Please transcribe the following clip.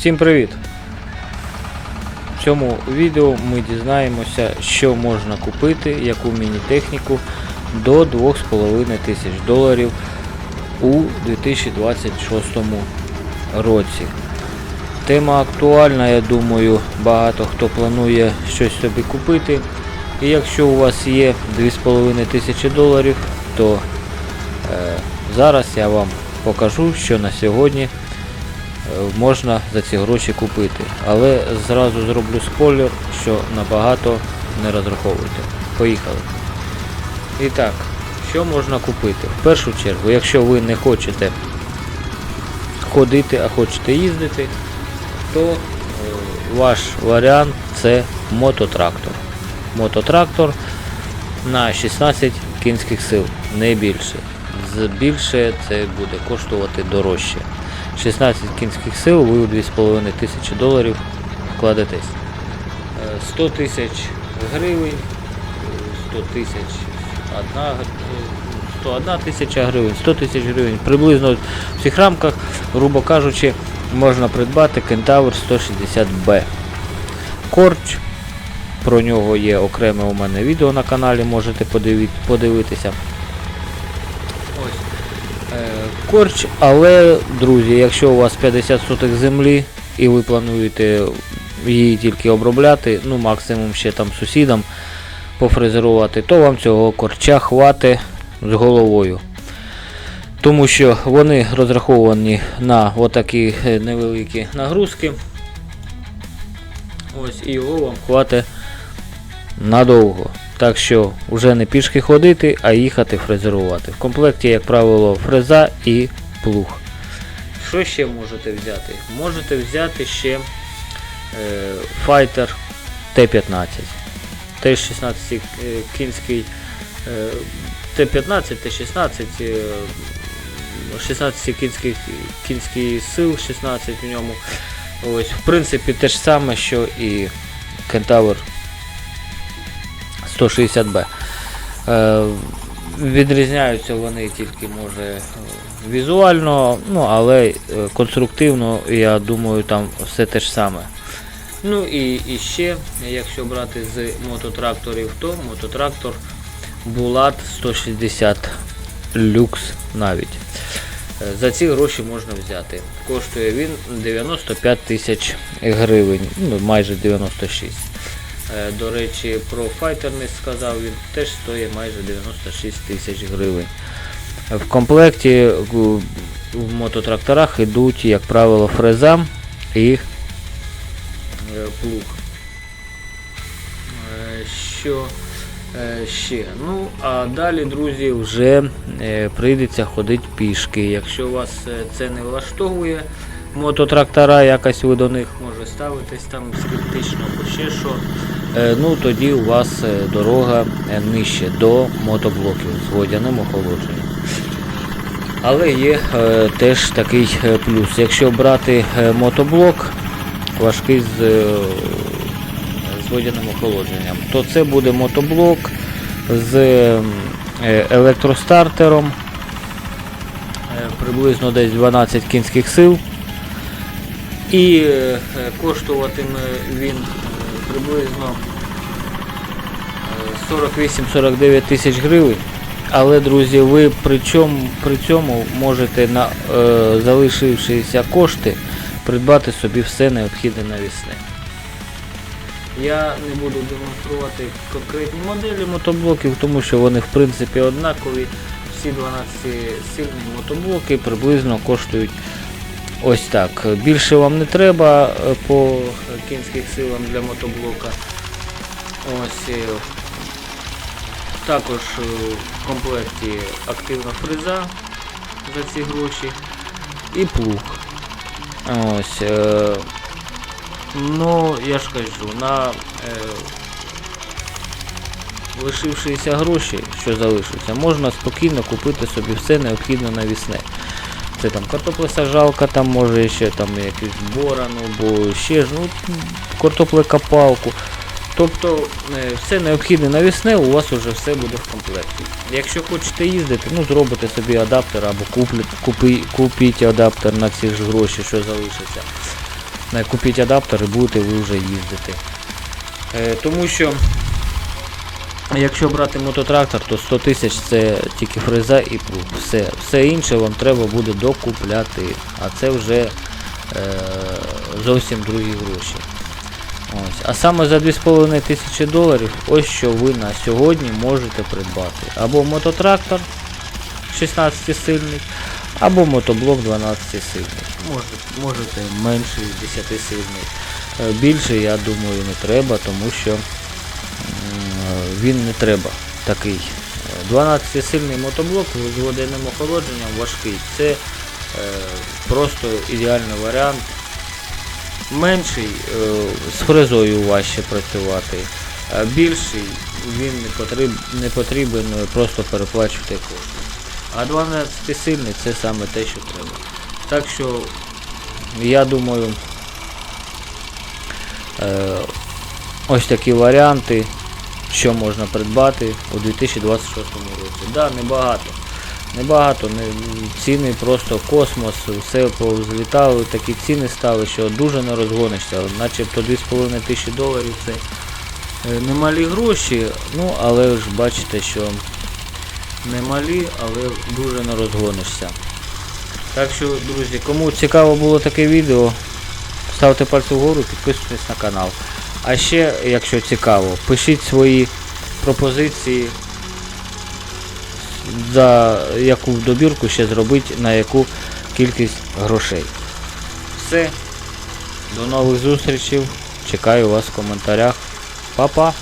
Всім привіт! В цьому відео ми дізнаємося, що можна купити, яку міні-техніку до 2,5 тисяч доларів у 2026 році. Тема актуальна, я думаю, багато хто планує щось собі купити. І якщо у вас є 2,5 тисячі доларів, то е, зараз я вам покажу, що на сьогодні можна за ці гроші купити. Але зразу зроблю спойлер, що набагато не розраховуйте. Поїхали. І так, що можна купити? В першу чергу, якщо ви не хочете ходити, а хочете їздити, то е, ваш варіант це мототрактор. Мототрактор на 16 кінських сил, не більше. Більше це буде коштувати дорожче. 16 кінських сил ви у 2,5 тисячі доларів вкладетесь. Е, 100 тисяч гривень, е, 100 тисяч одна, г- е, 101 тисяча гривень, 100 тисяч гривень. Приблизно в цих рамках, грубо кажучи, можна придбати Кентавр 160B. Корч, про нього є окреме у мене відео на каналі, можете подивитися. Е, Корч, але, друзі, якщо у вас 50 сотих землі і ви плануєте її тільки обробляти, ну максимум ще там сусідам пофрезерувати, то вам цього корча хватить з головою. Тому що вони розраховані на отакі е, невеликі нагрузки. Ось і його вам хватить надовго. Так що вже не пішки ходити, а їхати фрезерувати. В комплекті, як правило, фреза і плуг. Що ще можете взяти? Можете взяти ще е, Fighter Т-15. Теж 16 е, кінський е, Т-15, Т-16, е, 16 кінських кінський сил, 16 в ньому. Ось, в принципі, те ж саме, що і Кентавр 160B. Е, відрізняються вони тільки може візуально, ну але е, конструктивно, я думаю, там все те ж саме. Ну і, і ще, якщо брати з мототракторів, то мототрактор Булат 160 люкс навіть. Е, За ці гроші можна взяти. Коштує він 95 тисяч гривень, ну майже 96. Е, До речі, про файтер не сказав, він теж стоїть майже 96 тисяч гривень. В комплекті в мототракторах йдуть, як правило, фреза і е, плуг. Е, Що ще? Ну, а далі, друзі, вже прийдеться ходити пішки. Якщо вас це не влаштовує, мототрактора, якось ви до них може ставитись там скептично або ще що. Е, Ну тоді у вас е, дорога е, нижче до мотоблоків з водяним охолодженням. Але є теж такий плюс. Якщо брати мотоблок важкий з, з водяним охолодженням, то це буде мотоблок з електростартером, приблизно десь 12 кінських сил. І коштуватиме він приблизно е, 48-49 тисяч гривень. Але, друзі, ви при, чому, при цьому можете на е, залишившися кошти придбати собі все необхідне навісне. Я не буду демонструвати конкретні моделі мотоблоків, тому що вони в принципі однакові. Всі 12-сильні мотоблоки приблизно коштують ось так. Більше вам не треба е, по кінських силам для мотоблока. Ось е, також е, в комплекті активна фреза за ці гроші і плуг. Ось. Ну, я ж кажу, на лишившися гроші, що залишаться, можна спокійно купити собі все необхідне навісне. Це там картоплесажалка, там може ще там якийсь боран, або ще ж, ну, картоплекопалку. Тобто е, все необхідне навісне, у вас вже все буде в комплекті. Якщо хочете їздити, ну зробите собі адаптер або куплі, купи, купіть адаптер на ці ж гроші, що залишаться. Е, Купіть адаптер і будете ви вже їздити. Е, Тому що якщо брати мототрактор, то 100 тисяч це тільки фреза і плуг. Все, все інше вам треба буде докупляти. А це вже е, зовсім другі гроші. Ось. А саме за 2,5 тисячі доларів, ось що ви на сьогодні можете придбати. Або мототрактор 16 сильний, або мотоблок 12 сильний. Можете, можете менший 10 сильний. Е, Більше, я думаю, не треба, тому що він не треба такий. 12 сильний мотоблок з водяним охолодженням важкий. Це е, просто ідеальний варіант менший е, з фрезою важче працювати, а більший він не потрібен, не потрібен е, просто переплачувати кошти. А 12 сильний це саме те, що треба. Так що я думаю ось такі варіанти, що можна придбати у 2026 році. Да, небагато. Небагато, не, ціни просто космос, все позлітало, такі ціни стали, що дуже не розгонишся. Начебто 2,5 тисячі доларів це е, немалі гроші, ну але ж бачите, що немалі, але дуже не розгонишся. Так що, друзі, кому цікаво було таке відео, ставте пальці вгору, підписуйтесь на канал. А ще, якщо цікаво, пишіть свої пропозиції за яку добірку ще зробити, на яку кількість грошей. Все. До нових зустрічей. Чекаю вас в коментарях. Па-па!